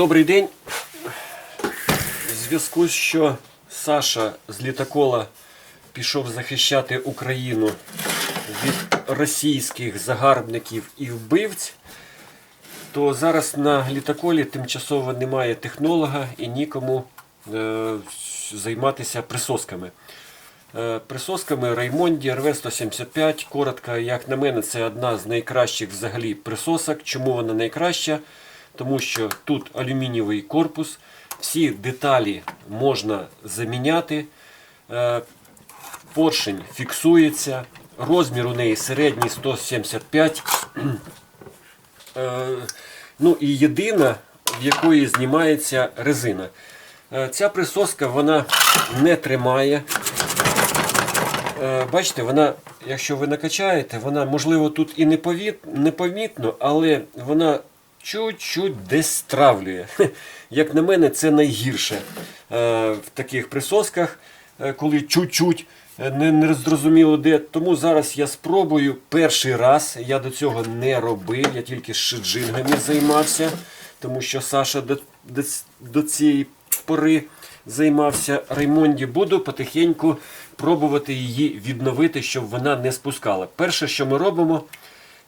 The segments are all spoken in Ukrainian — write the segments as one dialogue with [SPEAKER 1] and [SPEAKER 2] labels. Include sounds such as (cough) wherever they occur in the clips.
[SPEAKER 1] Добрий день. В зв'язку з що Саша з літакола пішов захищати Україну від російських загарбників і вбивць, то зараз на літаколі тимчасово немає технолога і нікому е, займатися присосками. Е, Присосками Раймонді РВ-175. Коротко, як на мене, це одна з найкращих взагалі присосок. Чому вона найкраща? Тому що тут алюмінієвий корпус, всі деталі можна заміняти, е, поршень фіксується, розмір у неї середній 175. Е, Ну і єдина, в якої знімається резина. Е, Ця присоска вона не тримає. Бачите, вона, якщо ви накачаєте, вона, можливо, тут і непомітно, але вона чуть-чуть десь стравлює. (laughs) Як на мене, це найгірше е, в таких присосках, е, коли чуть-чуть е, не, не зрозуміло де. Тому зараз я спробую перший раз. Я до цього не робив, я тільки шиджингами займався, тому що Саша до, до, до цієї пори займався Раймонді. Буду потихеньку пробувати її відновити, щоб вона не спускала. Перше, що ми робимо,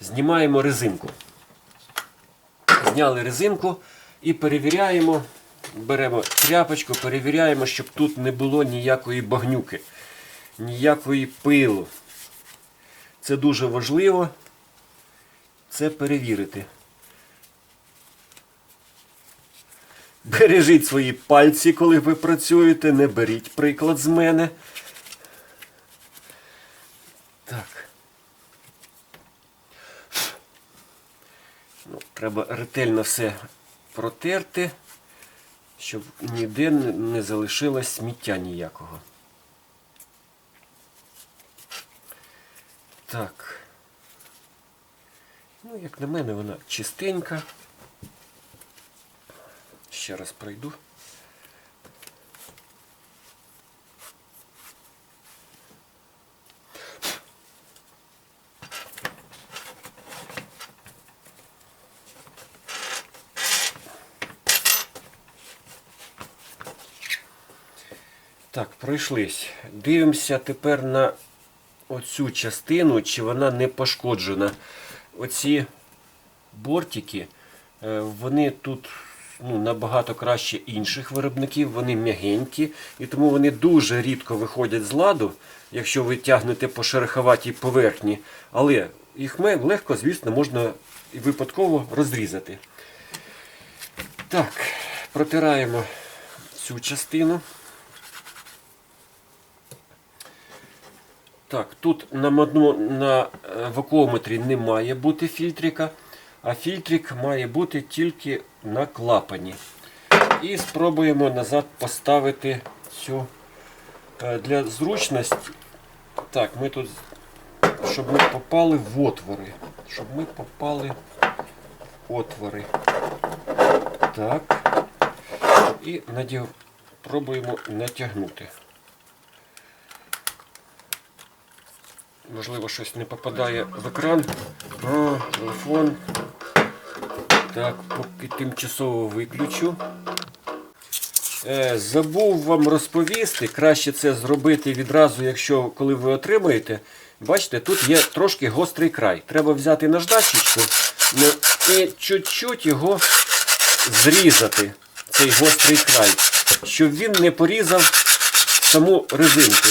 [SPEAKER 1] знімаємо резинку. Зняли резинку і перевіряємо. Беремо тряпочку, перевіряємо, щоб тут не було ніякої багнюки, ніякої пилу. Це дуже важливо це перевірити. Бережіть свої пальці, коли ви працюєте, не беріть приклад з мене. Треба ретельно все протерти, щоб ніде не- залишилось сміття ніякого. Так. Ну, як на мене, вона чистенька. Ще раз пройду. Так, пройшлись. Дивимося тепер на оцю частину, чи вона не пошкоджена. Оці бортики, е, вони тут ну, набагато краще інших виробників, вони м'ягенькі, і тому вони дуже рідко виходять з ладу, якщо ви тягнете по шероховатій поверхні. Але їх легко, звісно, можна і випадково розрізати. Так, протираємо цю частину. Так, тут на, модно- на е, вакуометрі не має бути фільтрика, а фільтрик має бути тільки на клапані. І спробуємо назад поставити цю е, для зручності. Так, ми тут, щоб ми попали в отвори. Щоб ми попали в отвори. Так. І надів, пробуємо натягнути. Можливо, щось не попадає в екран. О, телефон. Так, поки тимчасово виключу. Е, забув вам розповісти, краще це зробити відразу, якщо коли ви отримаєте. Бачите, тут є трошки гострий край. Треба взяти наждачечку і чуть-чуть його зрізати, цей гострий край, щоб він не порізав саму резинку.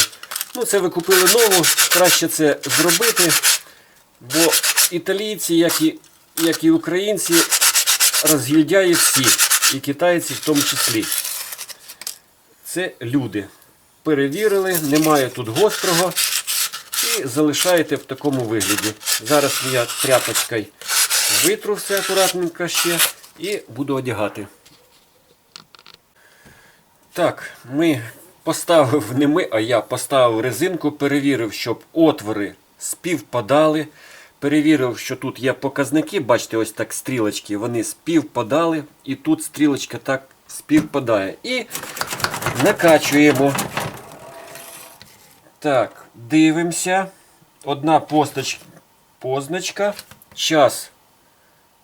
[SPEAKER 1] Ну, це ви купили нову, краще це зробити, бо італійці, як і, як і українці, розгільдяють всі, і китайці в тому числі. Це люди. Перевірили, немає тут гострого і залишаєте в такому вигляді. Зараз я тряпочкою витру все акуратненько ще і буду одягати. Так, ми поставив не ми, а я поставив резинку, перевірив, щоб отвори співпадали. Перевірив, що тут є показники, бачите, ось так стрілочки, вони співпадали, і тут стрілочка так співпадає. І накачуємо. Так, дивимося. Одна постач, позначка. Час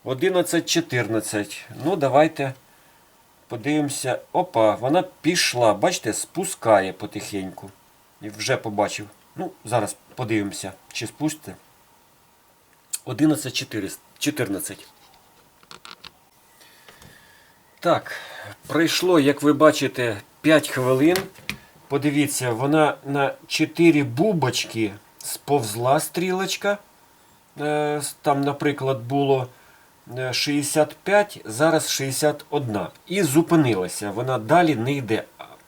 [SPEAKER 1] 11.14. Ну, давайте Подивимося. Опа, вона пішла. Бачите, спускає потихеньку. І вже побачив. Ну, зараз подивимося, чи спусти. 11.14. Так, пройшло, як ви бачите, 5 хвилин. Подивіться, вона на 4 бубочки сповзла стрілочка. Е, Там, наприклад, було 65, зараз 61. І зупинилася. Вона далі не йде.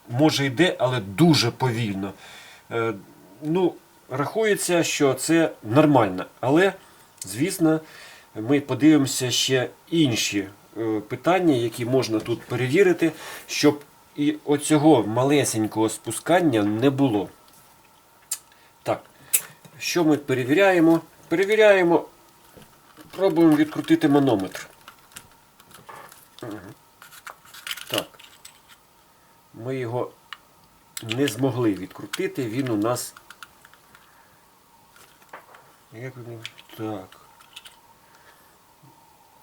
[SPEAKER 1] Може йде, але дуже повільно. Е, Ну, рахується, що це нормально. Але, звісно, ми подивимося ще інші е, питання, які можна тут перевірити, щоб і оцього малесенького спускання не було. Так, що ми перевіряємо? Перевіряємо, пробуємо відкрутити манометр. Так. Ми його не змогли відкрутити, він у нас. Як він? Так.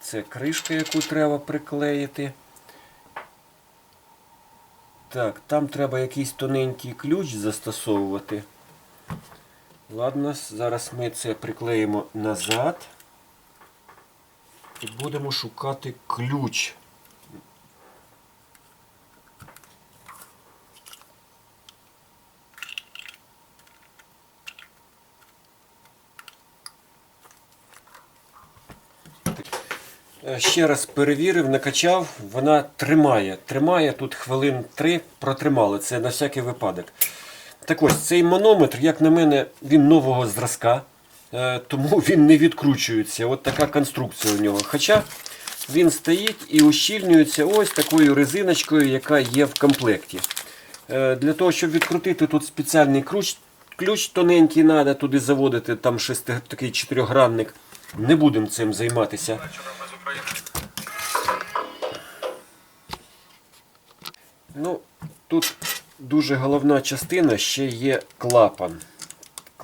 [SPEAKER 1] Це кришка, яку треба приклеїти. Так, там треба якийсь тоненький ключ застосовувати. Ладно, зараз ми це приклеїмо назад. І будемо шукати ключ. Е, Ще раз перевірив, накачав, вона тримає. Тримає тут хвилин 3 протримали. Це на всякий випадок. Так ось, цей манометр, як на мене, він нового зразка, тому він не відкручується. От така конструкція у нього. Хоча він стоїть і ущільнюється ось такою резиночкою, яка є в комплекті. Е, Для того, щоб відкрутити тут спеціальний ключ, ключ тоненький треба туди заводити, там шести, такий чотирьохгранник. Не будемо цим займатися. Ну, тут дуже головна частина ще є клапан.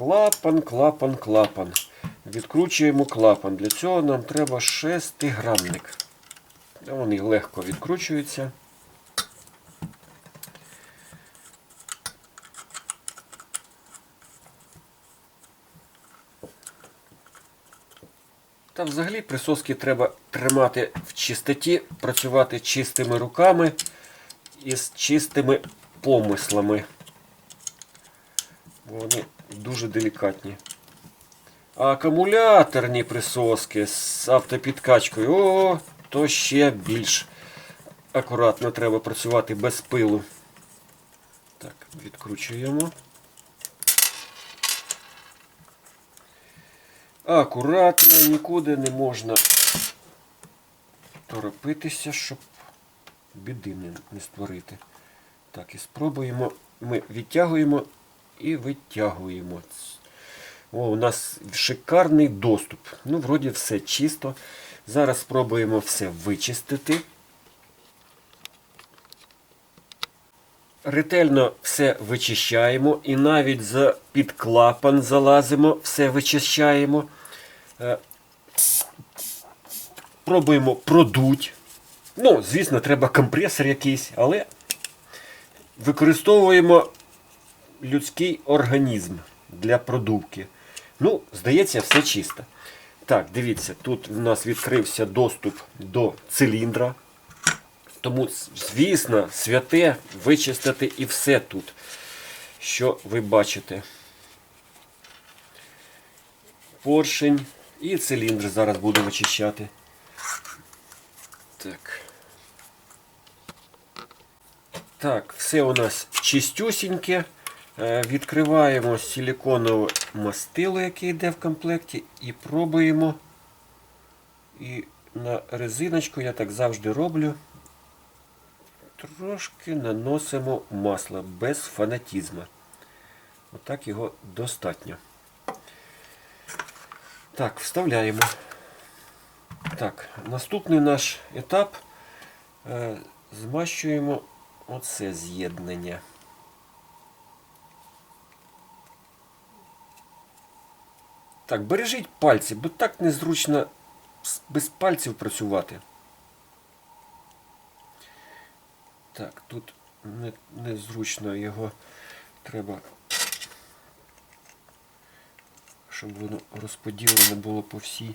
[SPEAKER 1] Клапан, клапан, клапан. Відкручуємо клапан. Для цього нам треба шестигранник. Вони легко відкручуються. Та взагалі присоски треба тримати в чистоті, працювати чистими руками і з чистими помислами. Вони дуже делікатні. Акумуляторні присоски з автопідкачкою, о, то ще більш акуратно треба працювати без пилу. Так, відкручуємо. Акуратно, нікуди не можна торопитися, щоб біди не створити. Так, і спробуємо. Ми відтягуємо і витягуємо. О, у нас шикарний доступ. Ну, вроді все чисто. Зараз спробуємо все вичистити. Ретельно все вичищаємо і навіть за під клапан залазимо, все вичищаємо. Е, Пробуємо продуть. Ну, звісно, треба компресор якийсь, але використовуємо людський організм для продувки. Ну, здається, все чисто. Так, дивіться, тут у нас відкрився доступ до циліндра. Тому, звісно, святе вичистити і все тут, що ви бачите. Поршень і циліндр зараз буду вичищати. Так. Так, все у нас чистюсіньке. Е, Відкриваємо силіконове мастило, яке йде в комплекті, і пробуємо. І на резиночку я так завжди роблю. Трошки наносимо масло без фанатізму. Отак його достатньо. Так, вставляємо. Так, наступний наш етап е, змащуємо оце з'єднання. Так, бережіть пальці, бо так незручно без пальців працювати. Так, тут не, незручно його треба, щоб воно розподілене було по всій.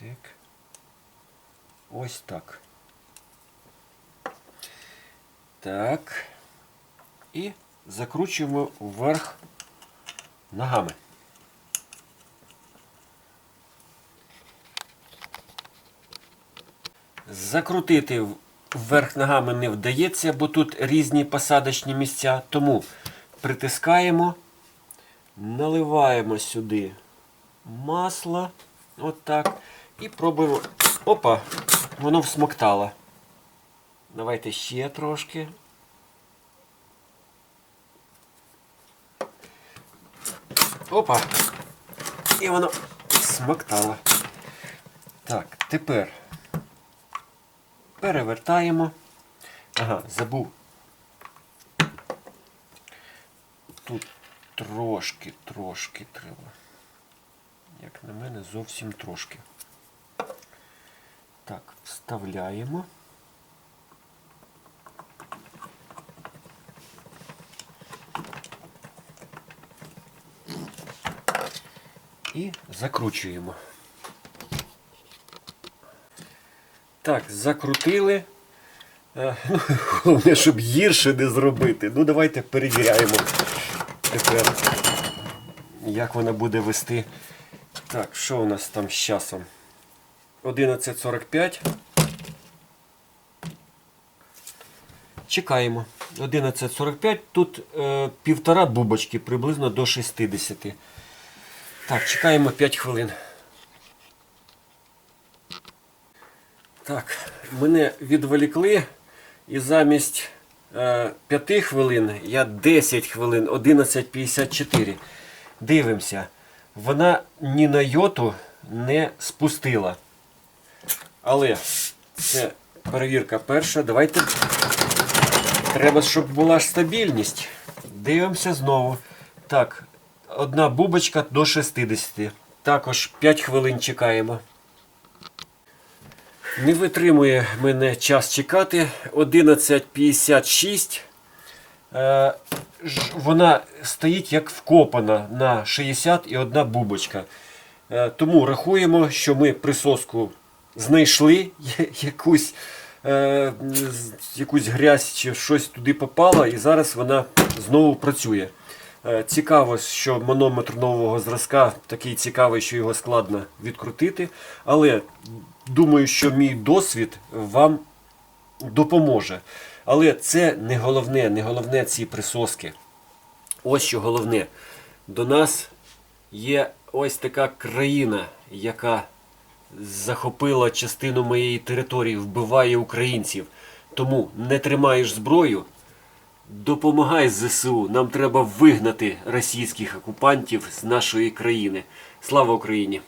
[SPEAKER 1] Так. Ось так. Так. І закручуємо вверх ногами. Закрутити вверх ногами не вдається, бо тут різні посадочні місця. Тому притискаємо, наливаємо сюди масло. Отак. І пробуємо. Опа! Воно всмоктало. Давайте ще трошки. Опа! І воно смоктало. Так, тепер перевертаємо. Ага, забув. Тут трошки, трошки треба. Як на мене, зовсім трошки. Так, вставляємо. І закручуємо. Так, закрутили. Е, Ну, (laughs) головне, щоб гірше не зробити. Ну, давайте перевіряємо тепер, як вона буде вести. Так, що у нас там з часом? 11.45. Чекаємо. 11.45. Тут е, півтора бубочки, приблизно до 60. Так, чекаємо 5 хвилин. Так, мене відволікли і замість е, 5 хвилин я 10 хвилин, 11.54. Дивимося. Вона ні на йоту не спустила. Але це перевірка перша. Давайте. Треба, щоб була стабільність. Дивимося знову. Так, одна бубочка до 60. Також 5 хвилин чекаємо. Не витримує мене час чекати. 11.56. Е, вона стоїть як вкопана на 60 і одна бубочка. Е, тому рахуємо, що ми присоску знайшли (laughs) якусь, е, якусь грязь чи щось туди попало, і зараз вона знову працює. Е, Цікаво, що манометр нового зразка такий цікавий, що його складно відкрутити. Але думаю, що мій досвід вам допоможе. Але це не головне, не головне ці присоски. Ось що головне. До нас є ось така країна, яка захопила частину моєї території, вбиває українців. Тому не тримаєш зброю, допомагай ЗСУ. Нам треба вигнати російських окупантів з нашої країни. Слава Україні!